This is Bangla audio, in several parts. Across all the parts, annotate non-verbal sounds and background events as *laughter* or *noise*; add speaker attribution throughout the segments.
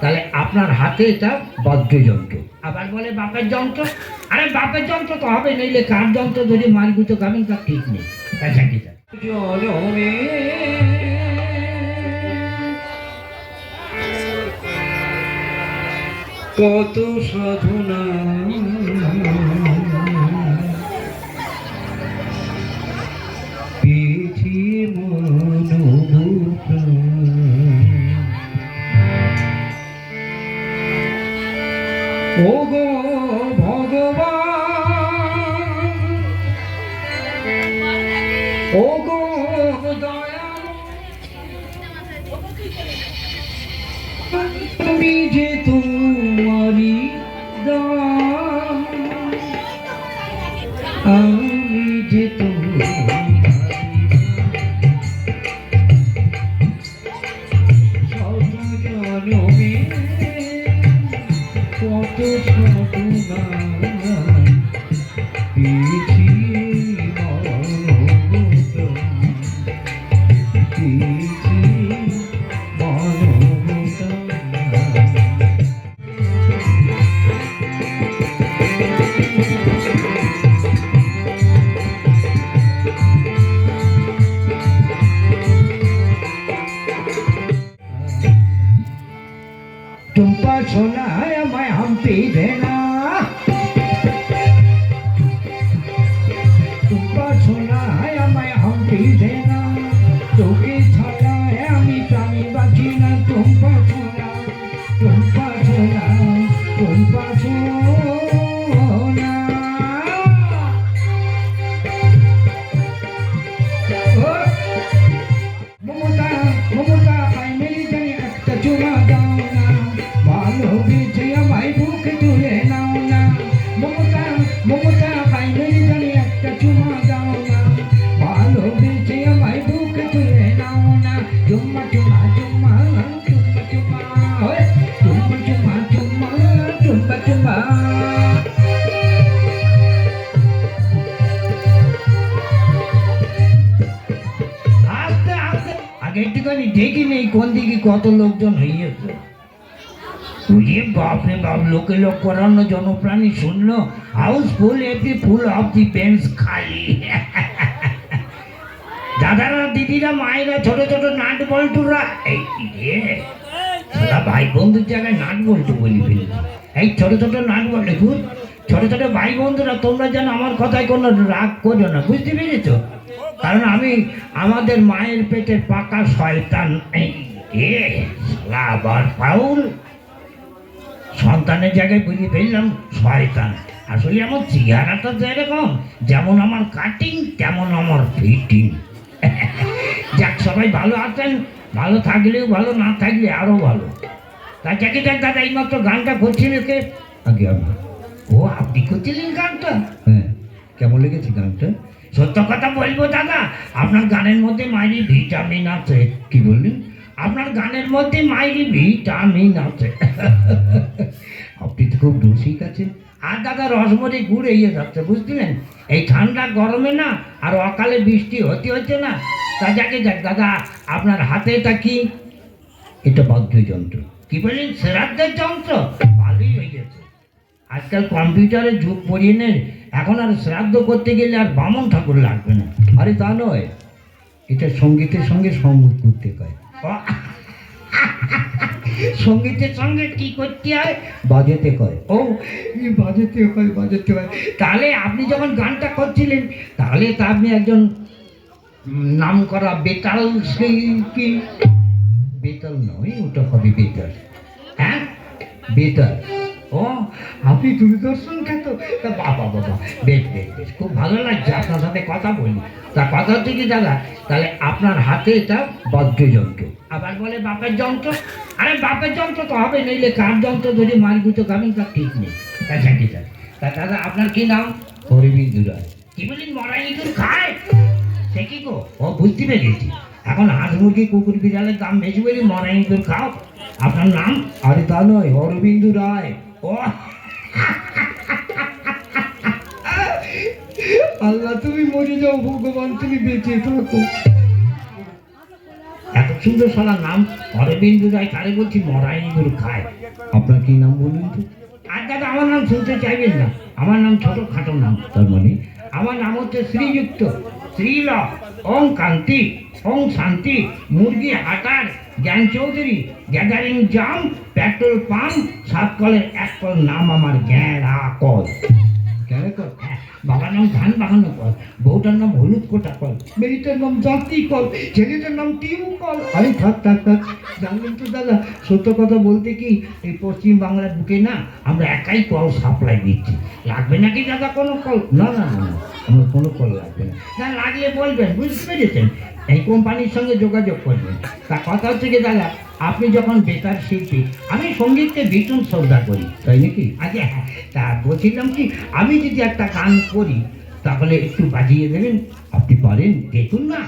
Speaker 1: তাহলে আপনার হাতে এটা বাদ্যযন্ত্র। আবার বলে বাপের যন্ত্র? আরে বাপের যন্ত্র তো হবে, নইলে কার যন্ত্র যদি মারগুতো খাবেন তার ঠিক নেই।
Speaker 2: কত সাধনা। তুমি যে তোমারি আমি যে তোমারি জনমে কত
Speaker 1: ಬೇಡ আস্তে আস্তে। আগে একটুখানি দেখি নেই কোন দিকে কত লোকজন হইয়েছে। ওরে বাপরে বাপ, লোকে লোক করানো জনপ্রাণী শুনলো house full every full of the bench, খালি। দাদারা, দিদিরা, মায়েরা, ছোট ছোট নাট বল্টুরা, এই ভাই বন্ধুর জায়গায় নাট বল্টু বলি ফেলি এই ছোট ছোট বল্টু বুঝ ছোট ছোট ভাই বন্ধুরা, তোমরা যেন আমার কথায় কোনো রাগ করো না, বুঝতে পেরেছ? কারণ আমি, আমাদের মায়ের পেটের পাকা শয়তান আবার সন্তানের জায়গায় বুঝে ফেললাম, শয়তান। আসলে আমার চেহারাটা যেরকম, যেমন আমার কাটিং তেমন আমার ফিটিং *laughs* যাক, সবাই ভালো আছেন? ভালো থাকলেও ভালো, না থাকলে আরও ভালো। তা যাকে যাক দাদা এইমাত্র গানটা করছিলেন কে
Speaker 2: আগে আমি
Speaker 1: ও আপনি করছিলেন গানটা?
Speaker 2: হ্যাঁ কেমন লেগেছে গানটা?
Speaker 1: সত্য কথা বলব দাদা আপনার গানের মধ্যে মাইরি ভিটামিন আছে।
Speaker 2: কি বললেন
Speaker 1: আপনার গানের মধ্যে মাইরি ভিটামিন আছে।
Speaker 2: আপনি তো খুব রসিক আছেন।
Speaker 1: আর দাদা রসমরি ঘুরে ইয়ে যাচ্ছে বুঝলেন? এই ঠান্ডা গরমে না আর অকালে বৃষ্টি হতে হচ্ছে না তা যাকে যাক দাদা আপনার হাতে এটা কি?
Speaker 2: এটা বাদ্যযন্ত্র।
Speaker 1: কি বললেন? শ্রাদ্ধের যন্ত্র? ভালোই হয়ে গেছে। আজকাল কম্পিউটারের যুগ পড়িয়ে নেন এখন আর শ্রাদ্ধ করতে গেলে আর বামন ঠাকুর লাগবে না।
Speaker 2: আরে তা নয় এটা সঙ্গীতের সঙ্গে সঙ্গত করতে কয়।
Speaker 1: ও, *laughs* সঙ্গীতের সঙ্গে কি করতে হয়?
Speaker 2: বাজাতে কয়।
Speaker 1: ও বাজাতে হয় বাজাতে হয়। তাহলে আপনি যখন গানটা করছিলেন তাহলে তা আপনি একজন নাম করা বেতাল শিল্পী।
Speaker 2: বেতাল নয় ওটা হবে বেতার
Speaker 1: হ্যাঁ?
Speaker 2: বেতার
Speaker 1: ও আপনি দূরদর্শন খ্যাত? তা বাবা বাবা। বেশ বেশ বেশ। খুব ভালো লাগছে আপনার সাথে কথা বলি। তা কথা হচ্ছে কি দাদা? তাহলে আপনার হাতে এটা
Speaker 2: বাদ্যযন্ত্র
Speaker 1: আবার বলে বাপের যন্ত্র? আরে বাপের যন্ত্র তো হবে নইলে কার যন্ত্র যদি মারগুতো খাবেন তার ঠিক নেই। আচ্ছা ঠিক আছে তা দাদা আপনার কি নাম?
Speaker 2: অরবিন্দ রায়
Speaker 1: কি বলি মরা ইঁদুর খায়? সে কি গো? ও বুঝতে পেরেছি। এখন হাঁস মুরগি কুকুর বিড়ালের দাম বেশি বলি মরা ইঁদুর খাও। আপনার নাম?
Speaker 2: আরে তা নয় অরবিন্দ রায়।
Speaker 1: ও।
Speaker 2: আল্লাহ তুমি মরে যাও ভগবান তুমি বেঁচে থাকো।
Speaker 1: এত
Speaker 3: সুন্দর সালা নাম অরবিন্দ রায় তারে বলছি মরাই ইঁদুর খায়।
Speaker 2: আপনার কি নাম বলুন তো?
Speaker 3: আর দাদা আমার নাম শুনতে চাইবেন না। আমার নাম ছোট খাটো নাম।
Speaker 2: তার মানে?
Speaker 3: আমার নাম হচ্ছে শ্রীযুক্ত। শ্রীল ওং কান্তি ওং শান্তি মুরগি হাটার জ্ঞান চৌধুরী গ্যাদারিং জাম পেট্রোল পাম্প সাত কলের এক কল নাম আমার গ্যাঁড়া কল। হ্যাঁ, বাবার নাম ধান বাগানো কল বউটার নাম হলুদ কোটা কল মেয়েটার নাম জাতি কল ছেলেটার নাম টিউ কল।
Speaker 2: আরে থাক থাক থাক জানলেন তো দাদা সত্য কথা বলতে কি
Speaker 3: এই পশ্চিম বাংলার বুকে না আমরা একাই কল সাপ্লাই দিচ্ছি। লাগবে নাকি দাদা কোনো কল?
Speaker 2: না না না, আমার কোনো কল লাগবে না।
Speaker 3: না লাগলে বলবেন বুঝতে পেরেছেন? এই কোম্পানির সঙ্গে যোগাযোগ করবেন। তা কথা হচ্ছে কি দাদা আপনি যখন বেকার শিল্পী আমি সঙ্গীতকে ভীষণ শ্রদ্ধা করি।
Speaker 2: তাই নাকি?
Speaker 3: আচ্ছা হ্যাঁ তা বলছিলাম কি আমি যদি একটা গান করি তাহলে একটু বাজিয়ে দেবেন?
Speaker 2: আপনি পারেন
Speaker 3: দেখুন না।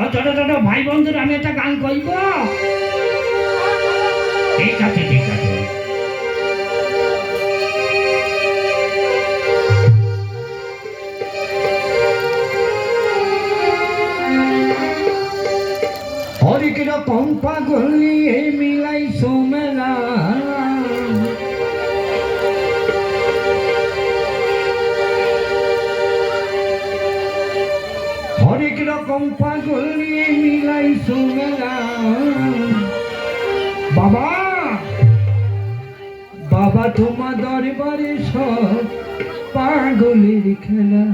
Speaker 3: ও ছোট ছোট ভাই বন্ধুরা আমি একটা গান করব ঠিক আছে ঠিক আছে।
Speaker 1: রকম মিলাই সোমেলা। হরেক রকম পাগল নিয়ে মিলাই সোমেলা। বাবা বাবা তোমার দরবারে সব পাগলের খেলা।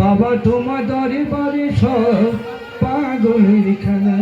Speaker 1: বাবা তোমার দরবারে সব পাগলের খেলা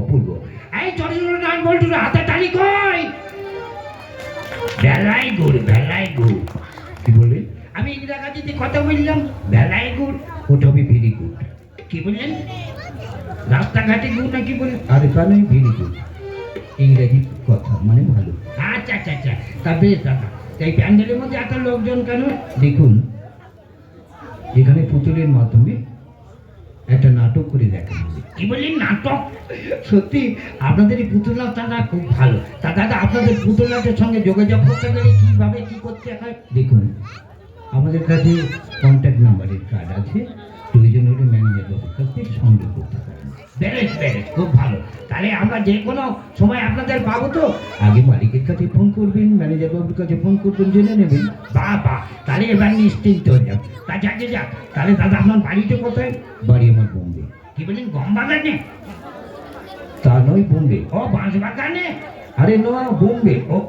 Speaker 2: অপূর্ব।
Speaker 3: এই ছোট গান হাতে কই? বেলাই গুড় বেলাই গুড়।
Speaker 2: কি বললেন
Speaker 3: আমি ইন্দিরা গান্ধীতে কথা বললাম বেলাই গুড়
Speaker 2: ভেরি গুড।
Speaker 3: কি বললেন? রাস্তাঘাটে গুড় নাকি বললেন?
Speaker 2: আরে তা নয়, ভেরি গুড। ইংরেজি কথা মানে ভালো।
Speaker 3: আচ্ছা আচ্ছা আচ্ছা। তা বেশ দাদা এই প্যান্ডেলের মধ্যে এত লোকজন কেন?
Speaker 2: দেখুন, এখানে পুতুলের মাধ্যমে একটা নাটক করে দেখানো
Speaker 3: কি বললেন? নাটক? সত্যি আপনাদের এই পুতুলনাথ দাদা খুব ভালো। তা দাদা আপনাদের পুতুলনাথের সঙ্গে যোগাযোগ করতে গেলে কীভাবে কী করতে হয়?
Speaker 2: দেখুন আমাদের কাছে কন্ট্যাক্ট নাম্বারের কার্ড আছে। প্রয়োজন হলে ম্যানেজার বাবুর কাছ সংগ্রহ করতে পারেন।
Speaker 3: বেরেস বেরেস খুব ভালো। তাহলে আমরা যে কোনো সময় আপনাদের পাবো তো?
Speaker 2: আগে মালিকের কাছে ফোন করবেন ম্যানেজার বাবুর কাছে ফোন করবেন জেনে নেবেন।
Speaker 3: বাহ বা তাহলে এবার নিশ্চিন্ত হয়ে যাও তা যাকে যাক তাহলে দাদা আপনার বাড়িতে কোথায়?
Speaker 2: বাড়ি আমার বোম্বে।
Speaker 3: কি বলেন গম বাগানে
Speaker 2: তা নয় বোম্বে।
Speaker 3: ও বাঁশ বাগানে
Speaker 2: আরে না বোম্বে।
Speaker 3: ও *laughs*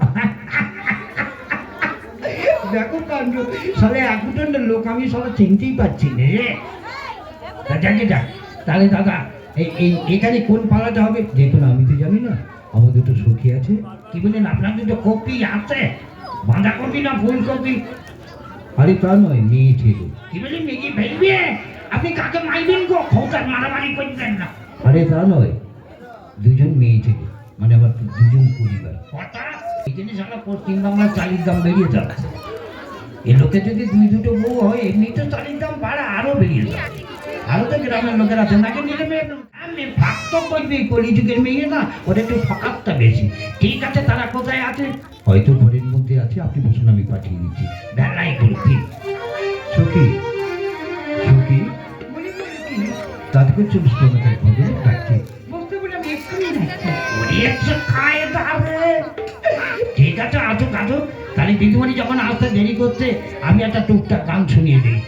Speaker 3: দেখো কাণ্ড। সালে এখন লোক আমি সবাই চিনতেই পারছি না। রে তা যাকে যাক তাহলে দাদা এখানে কোন পালাতে হবে?
Speaker 2: দেখুন, আমি তো জানি না। আমার দুটো সখী আছে।
Speaker 3: কি বলেন আপনাদের তো কপি আছে? বাঁধাকপি না ফুলকপি?
Speaker 2: আরে তা নয়, মেয়ে ছেলে।
Speaker 3: কি বলেন মেঘি ফেলবে? আপনি কাকে মারবেন গো? খৌকার মারামারি করবেন না।
Speaker 2: আরে তা নয়, দুজন মেয়ে ছেলে মানে আমার দুজন পরিবার।
Speaker 3: এই জিনিস আমরা পশ্চিমবাংলার চালির দাম বেরিয়ে যাচ্ছে।
Speaker 2: এ লোকে যদি দুই দুটো বউ হয় এমনি তো চালের দাম বাড়া আরও বেরিয়ে যাবে আরও তো গ্রামের লোকের আছে নাকি নিলে মেয়ে আমি ভাক্ত করবি কলিযুগের মেয়ে না, ওর একটু ফকাতটা বেশি। ঠিক আছে, তারা কোথায় আছে? হয়তো ঘরের মধ্যে আছে, আপনি বসুন, আমি পাঠিয়ে দিচ্ছি। বেলাই করছি তাদেরকে চব্বিশ
Speaker 3: ঠিক আছে, আসুক আসুক। তাহলে দিদিমণি যখন আসতে দেরি করছে, আমি একটা টুকটাক গান শুনিয়ে দিই।